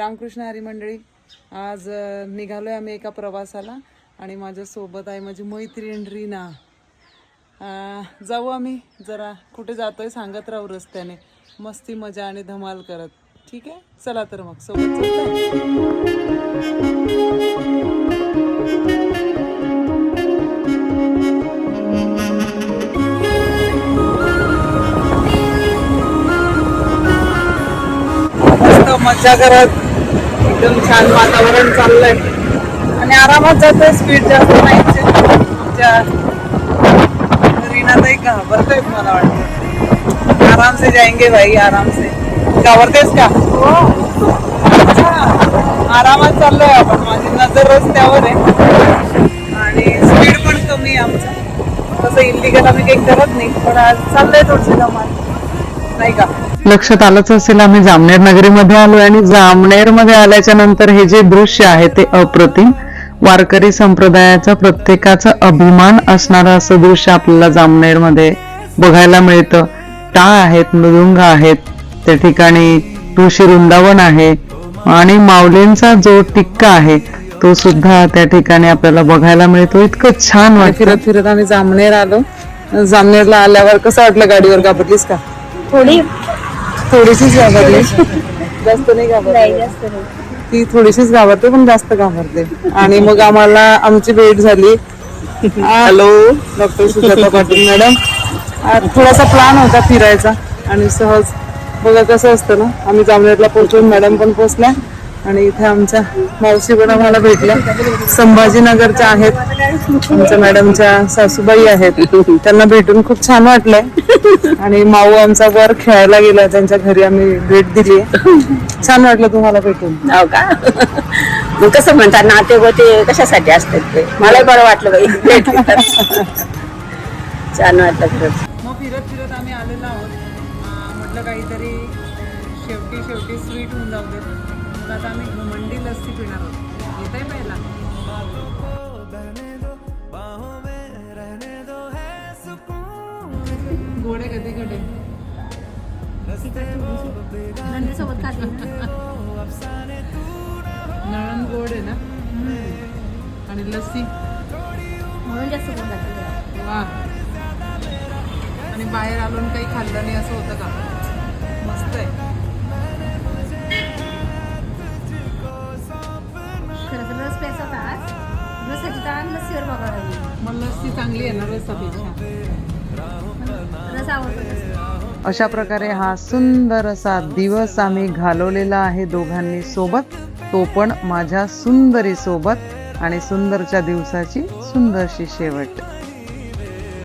रामकृष्ण हरी मंडळी आज निघालो निघालोय आम्ही एका प्रवासाला आणि माझ्यासोबत आहे माझी मैत्रीण रीना. जाऊ आम्ही जरा कुठे जातोय सांगत राहू रस्त्याने. मस्ती मजा आणि धमाल करत. ठीक आहे? चला तर मग सोबत मज्जा मजा करत. एकदम छान वातावरण चाललंय. आणि आरामात जातोय स्पीड जास्त नाही आमच्या रीनाताई घाबरतोय मला वाटतं. आराम से जाएंगे भाई आराम से घाबरतेस का? अच्छा. आरामात चाललोय आपण. माझी नजर रस्त्यावर आहे. आणि स्पीड पण कमी आहे आमचं. तसं इलिगल आम्ही काही करत नाही. पण आज चाललंय थोडसे धमाल नाही का? लक्षात आलंच असेल आम्ही जामनेर नगरीमध्ये आलोय आणि जामनेरमध्ये आल्याच्यानंतर हे जे दृश्य आहे ते अप्रतिम. वारकरी संप्रदायाचा प्रत्येकाचा अभिमान असणारं असं दृश्य आपल्याला जामनेरमध्ये बघायला मिळतं. टाळ आहेत मृदुंग आहेत त्या ठिकाणी तुळशी वृंदावन आहे आणि माऊलींचा जो टिक्का आहे तो सुद्धा त्या ठिकाणी आपल्याला बघायला मिळतो. इतकं छान वाटतं. फिरत फिरत आम्ही जामनेर आलो. जामनेरला आल्यावर कसं वाटलं गाडीवर घाबरलीस का? थोडी थोडीशीच घाबरली. जास्त नाही घाबरली. नाही जास्त नाही. ती थोडीशीच घाबरते पण जास्त घाबरते. आणि मग आम्हाला आमची भेट झाली. Hello doctor Sujata Patil madam. थोडासा प्लॅन होता फिरायचा. आणि सहज बघा कसं असतं ना आम्ही जामनेरला पोहोचून मॅडम पण पोहोचल्या. आणि इथे आमच्या मावशी पण आम्हाला भेटल्या. संभाजीनगरच्या आहेत. आमच्या मॅडमच्या सासूबाई आहेत. त्यांना भेटून खूप छान वाटलंय. आणि माऊ आमचा वर खेळायला गेला त्यांच्या घरी आम्ही भेट दिली. छान वाटलं तुम्हाला भेटून. हो का? मग कसं म्हणतात नाते गोते कशासाठी असतात ते? मला बरं वाटलं बाई. भेट. छान वाटलं खरंच. मग फिरत फिरत आम्ही आलेलो आहोत. अं, म्हटलं काहीतरी शेवटी शेवटी स्वीट होऊन जाऊ दे मग आता आम्ही घमंडी लस्सी पिणार आहोत. येत आहे पहिला? गोडे कधी कडे नंदीसोबत खाते नळण गोड आहे ना? आणि लस्सी? म्हणून जास्त वा. आणि बाहेर आलो आणि काही खाल्लं नाही असं होतं का? मस्त आहे. खरं तर रस प्यायचा आज. रसाची ताण लस्सीवर मग लस्सी चांगली आहे ना रसापेक्षा रस आवडतो अशा प्रकारे हा सुंदर असा दिवस आम्ही घालवलेला आहे दोघांनी सोबत. तो पण माझ्या सुंदरी सोबत आणि सुंदरच्या दिवसाची सुंदरशी शेवट.